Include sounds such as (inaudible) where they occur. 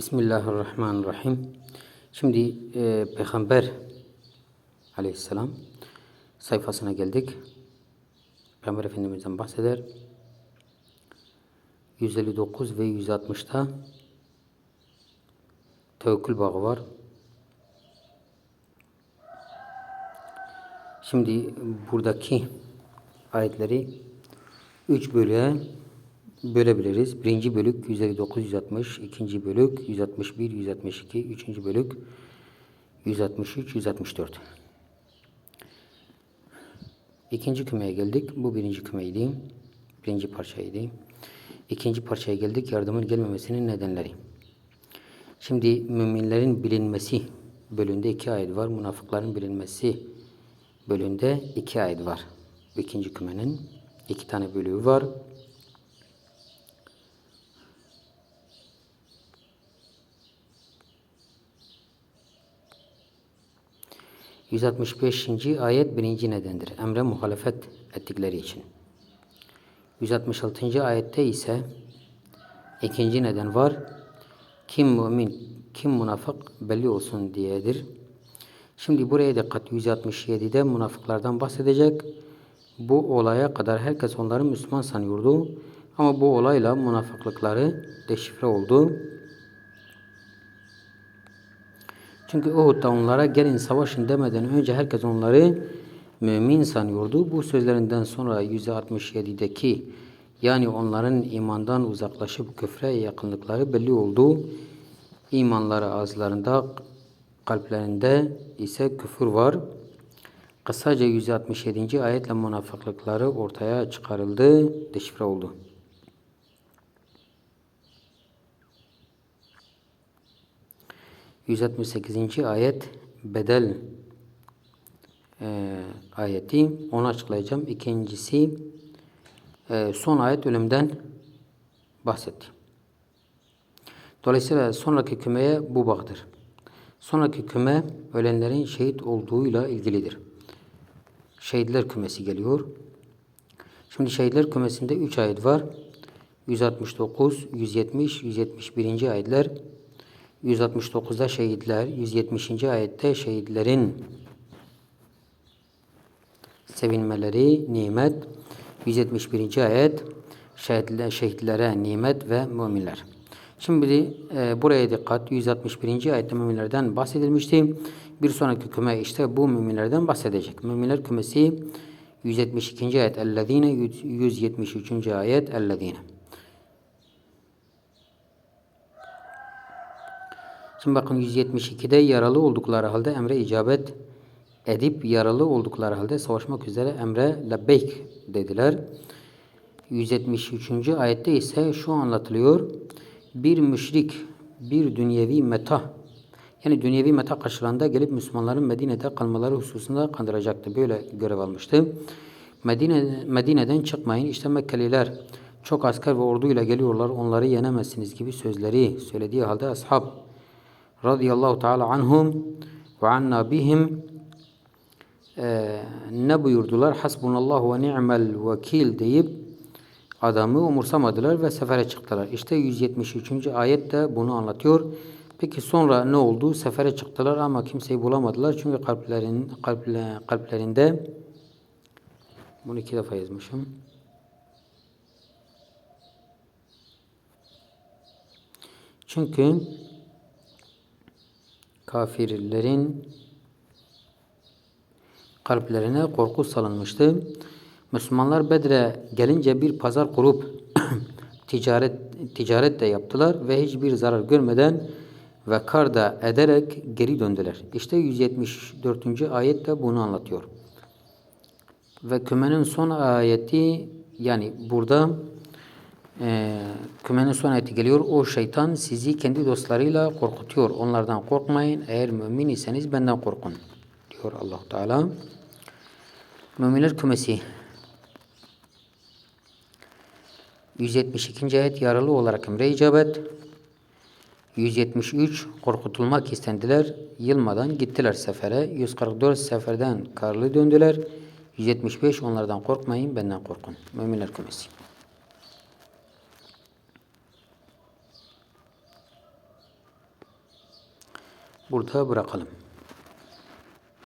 Bismillahirrahmanirrahim. Şimdi e, Peygamber aleyhisselam sayfasına geldik. Peygamber Efendimiz'den bahseder. 159 ve 160'ta tevekkül bağı var. Şimdi buradaki ayetleri 3 bölüye bölebiliriz. Birinci bölük 159, 160, ikinci bölük 161, 162, üçüncü bölük 163, 164. İkinci kümeye geldik. Bu birinci kümeydi. Birinci parçaydı. İkinci parçaya geldik. Yardımın gelmemesinin nedenleri. Şimdi müminlerin bilinmesi bölümünde iki ayet var. Münafıkların bilinmesi bölümünde iki ayet var. İkinci kümenin iki tane bölüğü var. 165. ayet birinci nedendir. Emre muhalefet ettikleri için. 166. ayette ise ikinci neden var. Kim mümin, kim münafık belli olsun diyedir. Şimdi buraya dikkat 167'de münafıklardan bahsedecek. Bu olaya kadar herkes onları Müslüman sanıyordu. Ama bu olayla münafıklıkları deşifre oldu. Çünkü Uhud'da onlara gelin savaşın demeden önce herkes onları mümin sanıyordu. Bu sözlerinden sonra 167'deki yani onların imandan uzaklaşıp küfre yakınlıkları belli oldu. İmanları ağızlarında, kalplerinde ise küfür var. Kısaca 167. ayetle münafıklıkları ortaya çıkarıldı, deşifre oldu. 168. ayet bedel e, ayeti. Onu açıklayacağım. İkincisi e, son ayet ölümden bahsetti. Dolayısıyla sonraki kümeye bu bağdır. Sonraki küme ölenlerin şehit olduğuyla ilgilidir. Şehitler kümesi geliyor. Şimdi şehitler kümesinde 3 ayet var. 169, 170, 171. ayetler 169'da şehitler, 170. ayette şehitlerin sevinmeleri, nimet, 171. ayet şehitler, şehitlere nimet ve müminler. Şimdi e, buraya dikkat. 161. ayette müminlerden bahsedilmişti. Bir sonraki küme işte bu müminlerden bahsedecek. Müminler kümesi 172. ayet ellezine 173. ayet ellezine. Şimdi bakın 172'de yaralı oldukları halde emre icabet edip yaralı oldukları halde savaşmak üzere emre lebbeyk dediler. 173. ayette ise şu anlatılıyor. Bir müşrik bir dünyevi meta yani dünyevi meta karşılığında gelip Müslümanların Medine'de kalmaları hususunda kandıracaktı. Böyle görev almıştı. Medine, Medine'den çıkmayın. İşte Mekkeliler çok asker ve orduyla geliyorlar. Onları yenemezsiniz gibi sözleri söylediği halde ashab radıyallahu teala anhum ve anna bihim e, ne buyurdular? Hasbunallahu ve ni'mel vekil deyip adamı umursamadılar ve sefere çıktılar. İşte 173. ayet de bunu anlatıyor. Peki sonra ne oldu? Sefere çıktılar ama kimseyi bulamadılar. Çünkü kalplerin, kalple, kalplerinde bunu iki defa yazmışım. Çünkü kafirlerin kalplerine korku salınmıştı. Müslümanlar Bedre gelince bir pazar kurup (clears throat) ticaret ticaret de yaptılar ve hiçbir zarar görmeden ve kar da ederek geri döndüler. İşte 174. ayet de bunu anlatıyor. Ve kümenin son ayeti yani burada e, kümenin son ayeti geliyor. O şeytan sizi kendi dostlarıyla korkutuyor. Onlardan korkmayın. Eğer mümin iseniz benden korkun. Diyor allah Teala. Müminler kümesi 172. ayet yaralı olarak emre icabet 173 korkutulmak istendiler. Yılmadan gittiler sefere. 144 seferden karlı döndüler. 175 onlardan korkmayın benden korkun. Müminler kümesi. Burada bırakalım.